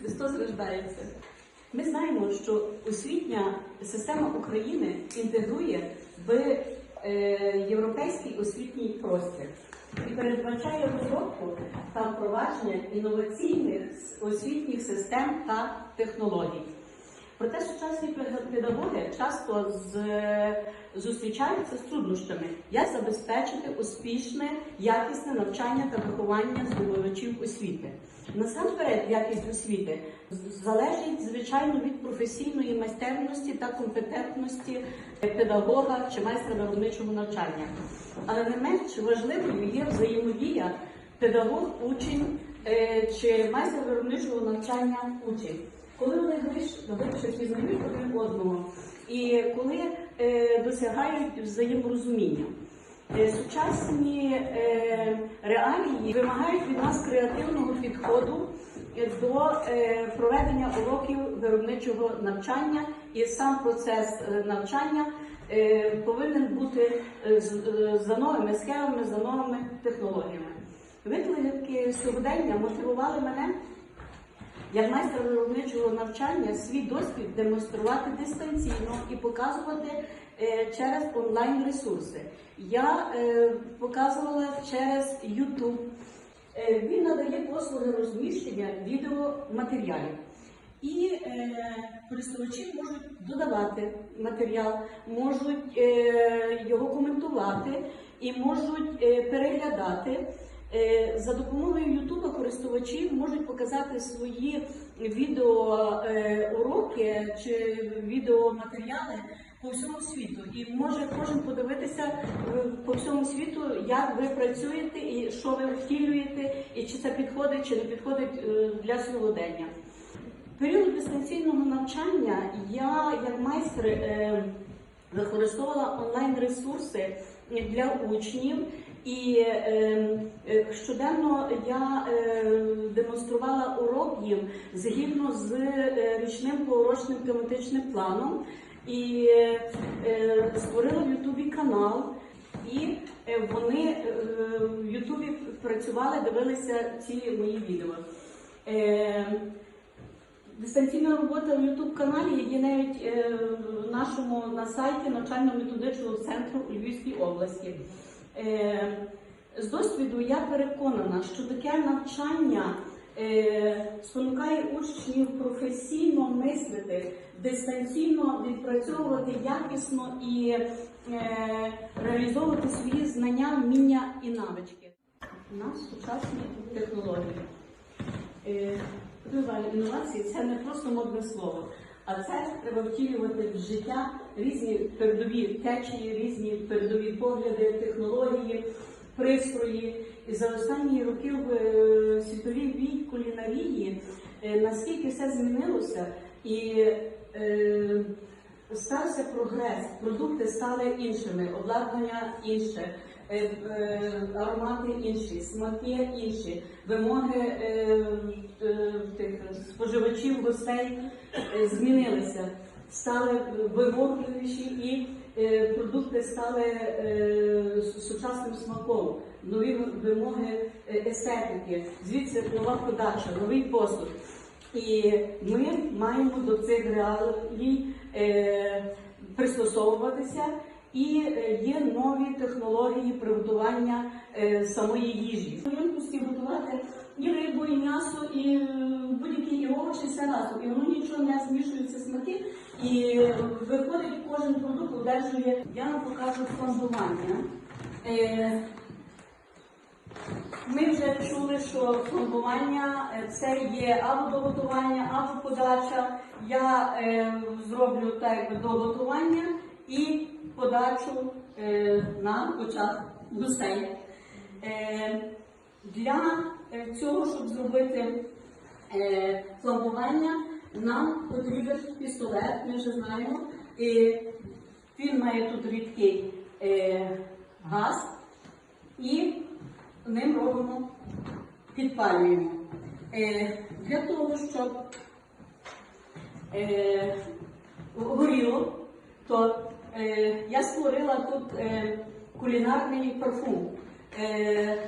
Христос рождається. Ми знаємо, що освітня система України інтегрує в е, європейський освітній простір і передбачає розробку та впровадження інноваційних освітніх систем та технологій. Проте сучасні педа- педагоги часто з- зустрічаються з труднощами, як забезпечити успішне, якісне навчання та виховання здобувачів освіти. Насамперед, якість освіти залежить звичайно від професійної майстерності та компетентності педагога чи майстра виробничого навчання. Але не менш важливою є взаємодія педагог-учень е, чи майстер виробничого навчання учень. Коли вони глибше глибше пізнають один одного і коли е, досягають взаєморозуміння. Е, Сучасні е, реалії вимагають від нас креативного підходу до е, проведення уроків виробничого навчання, і сам процес е, навчання е, повинен бути е, е, за новими схемами, за новими технологіями. Виклики сьогодення мотивували мене як майстер виробничого навчання свій досвід демонструвати дистанційно і показувати е, через онлайн ресурси. Я е, показувала через YouTube. Е, він надає послуги розміщення відеоматеріалів. І е, користувачі можуть додавати матеріал, можуть е, його коментувати і можуть е, переглядати. Е, За допомогою Ютуба користувачі можуть показати свої відеоуроки чи відеоматеріали по всьому світу. І може кожен подивитися е, по всьому світу, як ви працюєте і що ви втілюєте, і чи це підходить, чи не підходить е, для сьогодення. В період дистанційного навчання я, як майстер, е, використовувала онлайн-ресурси для учнів, і е, е, щоденно я е, демонструвала урок їм згідно з е, річним поурочним тематичним планом і е, створила в Ютубі канал. І вони в Ютубі працювали, дивилися ці мої відео. Е, Дистанційна робота в youtube каналі є навіть в нашому на сайті навчально-методичного центру у Львівській області. Е, з досвіду я переконана, що таке навчання е, спонукає учнів професійно мислити, дистанційно відпрацьовувати якісно і е, реалізовувати свої знання, вміння і навички. У нас сучасні технології. Інновації це не просто модне слово, а це треба втілювати в життя різні передові течії, різні передові погляди, технології, пристрої. І за останні роки в е, світовій вій кулінарії е, наскільки все змінилося і е, стався прогрес, продукти стали іншими, обладнання інше, аромати інші, смаки інші, вимоги е, е, тих споживачів гостей е, змінилися, стали вимогливіші і е, продукти стали е, сучасним смаком, нові вимоги е, естетики, звідси нова подача, новий посуд. І ми маємо до цих реалій е, пристосовуватися, і е, є нові технології приготування е, самої їжі. В якості готувати і рибу, і м'ясо, і е, будь-які і овочі, все разом. І воно нічого не змішується смаки, і виходить кожен продукт одержує. Я вам покажу фондування. Е, ми вже чули, що пломбування е, це є або доготування, або подача. Я е, зроблю так якби доготування і подачу е, на очах гусей. Е, для е, цього, щоб зробити пломбування, нам потрібен пістолет, ми вже знаємо. І він має тут рідкий газ. І ним робимо, підпалюємо. Для того, щоб горіло, то я створила тут е, кулінарний парфум. Е,